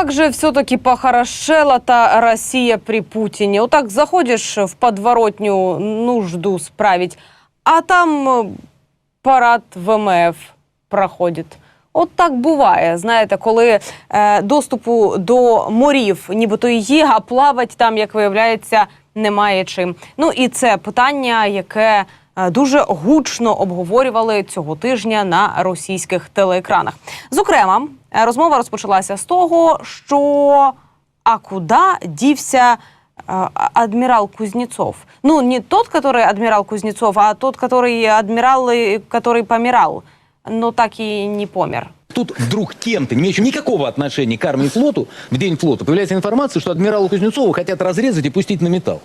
Как же все-таки похорошела-то Россия при Путине? Вот так заходишь в подворотню нужду справить, а там е, парад ВМФ проходить. От так буває, знаєте, коли е, доступу до морів нібито і є, а плавати там, як виявляється, немає чим. Ну і це питання, яке дуже гучно обговорювали цього тижня на російських телеекранах. Зокрема, е, розмова розпочалася з того, що а куди дівся э, адмирал Кузнецов. Ну, не тот, который адмирал Кузнецов, а тот, который адмирал, э, который помирал, но так и не помер. Тут вдруг кем-то, не имеющим никакого отношения к армии и флоту, в день флота появляется информация, что адмирала Кузнецова хотят разрезать и пустить на металл.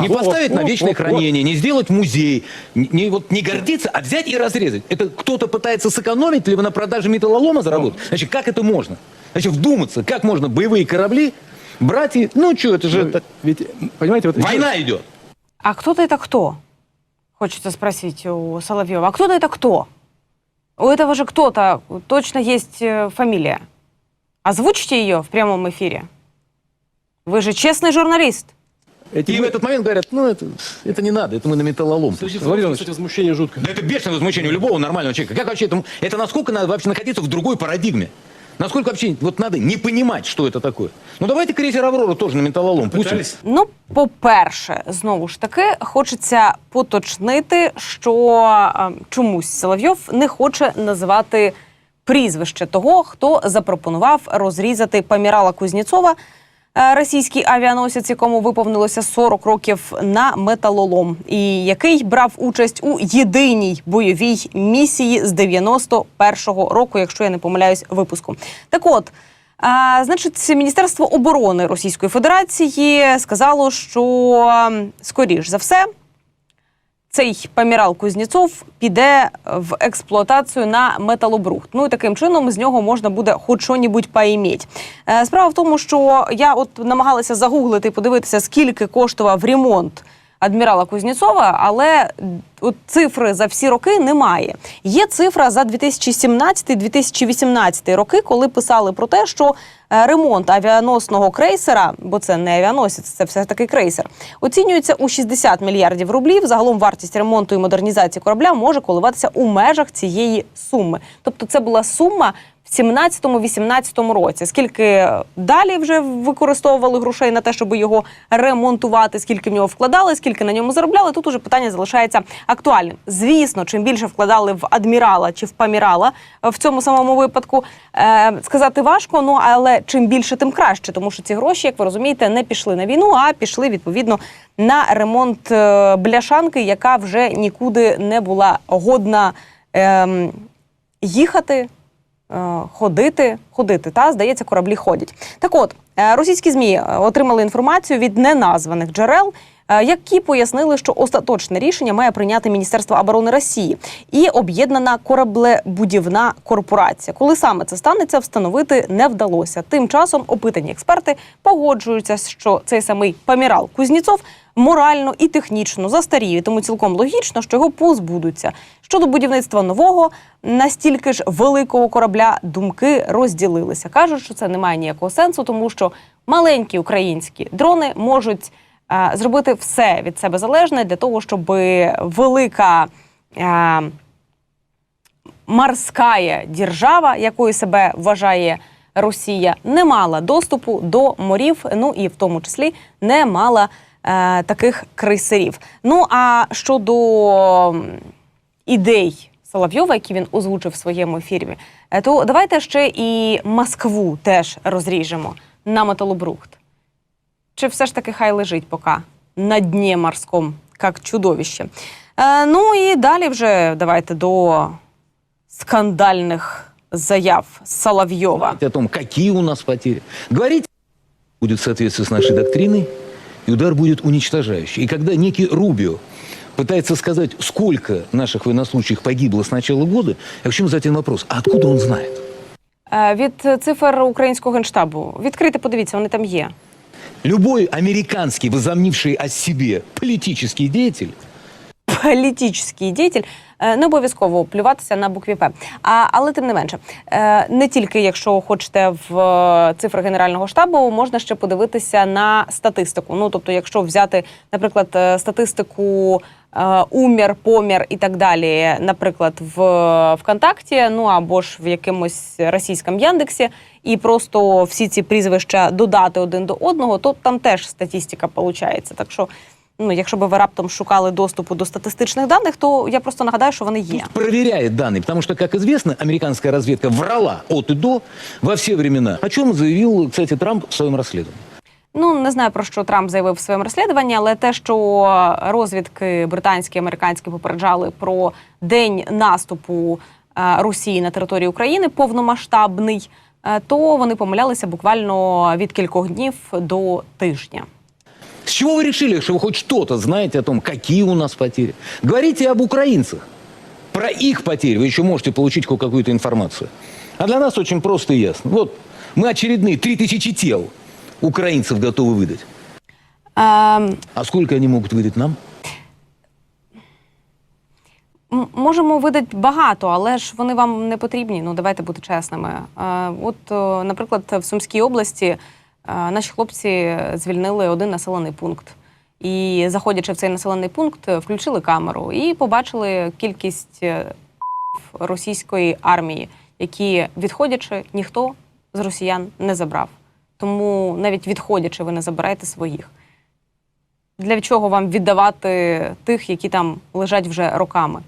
Не вот, поставить на вечное вот, вот. хранение, не сделать музей, не, вот не гордиться, а взять и разрезать. Это кто-то пытается сэкономить, либо на продаже металлолома заработать? Значит, как это можно? Значит, вдуматься, как можно боевые корабли брать и... Ну что, это же... Ну, Ведь, понимаете, вот... Война идет. А кто-то это кто? Хочется спросить у Соловьева. А кто-то это кто? У этого же кто-то точно есть э, фамилия. Озвучьте ее в прямом эфире. Вы же честный журналист. Эти И в этот момент говорят, ну это, это не надо, это мы на металлолом. Владимир Владимирович, кстати, возмущение жуткое. Да это бешеное возмущение у любого нормального человека. Как вообще это, это насколько надо вообще находиться в другой парадигме? Насколько вообще вот надо не понимать, что это такое? Ну давайте крейсер Аврора тоже на металлолом пустим. Пытались. Ну, по-перше, знову ж таки, хочеться поточнити, що е, чомусь Соловйов не хоче називати прізвище того, хто запропонував розрізати Памірала Кузнєцова, е, російський авіаносець, якому виповнилося 40 років на металолом, і який брав участь у єдиній бойовій місії з 91-го року, якщо я не помиляюсь, випуску. Так от. А, значить, Міністерство оборони Російської Федерації сказало, що скоріш за все цей Памірал Кузнєцов піде в експлуатацію на металобрухт. Ну і таким чином з нього можна буде хоч що нібудь поіміть. Е, Справа в тому, що я от намагалася загуглити подивитися, скільки коштував ремонт адмірала Кузнєцова, але от цифри за всі роки немає. Є цифра за 2017-2018 роки, коли писали про те, що е, ремонт авіаносного крейсера, бо це не авіаносець, це все таки крейсер, оцінюється у 60 мільярдів рублів. Загалом вартість ремонту і модернізації корабля може коливатися у межах цієї суми. Тобто, це була сума. В 17-18 році, скільки далі вже використовували грошей на те, щоб його ремонтувати, скільки в нього вкладали, скільки на ньому заробляли. Тут уже питання залишається актуальним. Звісно, чим більше вкладали в адмірала чи в памірала в цьому самому випадку, е, сказати важко. Ну але чим більше, тим краще, тому що ці гроші, як ви розумієте, не пішли на війну, а пішли відповідно на ремонт е, бляшанки, яка вже нікуди не була годна ем, їхати. Ходити, ходити, та здається, кораблі ходять. Так от російські змі е, отримали інформацію від неназваних джерел, е, які пояснили, що остаточне рішення має прийняти Міністерство оборони Росії і об'єднана кораблебудівна корпорація. Коли саме це станеться, встановити не вдалося. Тим часом опитані експерти погоджуються, що цей самий Памірал Кузнєцов морально і технічно застаріє, тому цілком логічно, що його позбудуться. Щодо будівництва нового настільки ж великого корабля думки розділилися. кажуть, що це не має ніякого сенсу, тому що маленькі українські дрони можуть е, зробити все від себе залежне для того, щоб велика. Е, морська держава, якою себе вважає Росія, не мала доступу до морів, ну і в тому числі не мала е, таких крейсерів. Ну а щодо ідей Соловйова, які він озвучив в своєму ефірі, е, то давайте ще і Москву теж розріжемо на металобрухт. Чи все ж таки хай лежить поки на дні морському, як чудовище? Е, ну і далі вже давайте до скандальних заяв Соловйова. Говорить о том, какие у нас потери. Говорить будет в соответствии с нашей доктриной, и удар будет уничтожающий. И когда некий Рубио пытается сказать, сколько наших военнослужащих погибло с начала года, я хочу задать один вопрос. А откуда он знает? Е, Від цифр українського генштабу відкрити, подивіться, вони там є. Любой американский, возомнивший о себе политический деятель, Політичний діятель. Е, Не обов'язково плюватися на букві П. А, але тим не менше, е, не тільки якщо хочете в цифри Генерального штабу, можна ще подивитися на статистику. Ну тобто, якщо взяти, наприклад, статистику. Е, Умір, помір і так далі, наприклад, в ВКонтакті, ну або ж в якомусь російському Яндексі, і просто всі ці прізвища додати один до одного, то там теж статистика виходить. Так що, ну, якщо би ви раптом шукали доступу до статистичних даних, то я просто нагадаю, що вони є. Проверяет данные, потому что, как известно, американская разведка врала от и до во все времена. О чем заявил, кстати, Трамп в своем расследовании. Ну не знаю про що Трамп заявив в своєму розслідуванні, але те, що розвідки британські, американські попереджали про день наступу е, Росії на територію України повномасштабний, е, то вони помилялися буквально від кількох днів до тижня. С чего вы решили, что вы хоть что-то знаете о том, какие у нас потери? Говорите об украинцах. Про их потери вы еще можете получить хоть какую-то информацию. А для нас очень просто и ясно. Вот мы очередные 3000 тел украинцев готовы выдать. Ем, А сколько они могут выдать нам? М- Можемо видати багато, але ж вони вам не потрібні. Ну давайте бути чесними. Е, От, е, наприклад, в Сумській області е, наші хлопці звільнили один населений пункт. І, заходячи в цей населений пункт, е, включили камеру і побачили кількість е, російської армії, які, відходячи, ніхто з росіян не забрав. Тому навіть відходячи, ви не забираєте своїх. Для чого вам віддавати тих, які там лежать вже роками?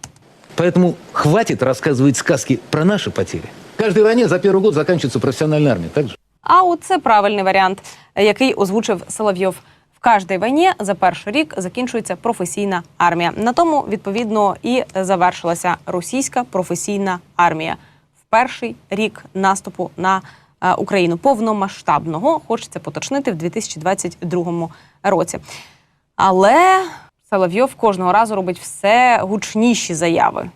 Поэтому хватит рассказывать сказки про наши потери. В каждой войне за первый год заканчивается профессиональная армия, так же? А от це правильний варіант, який озвучив Соловйов. В кожній війні за перший рік закінчується професійна армія. На тому відповідно і завершилася російська професійна армія в перший рік наступу на е, Україну повномасштабного. Хочеться поточнити в 2022 році. Але Соловйов кожного разу робить все гучніші заяви.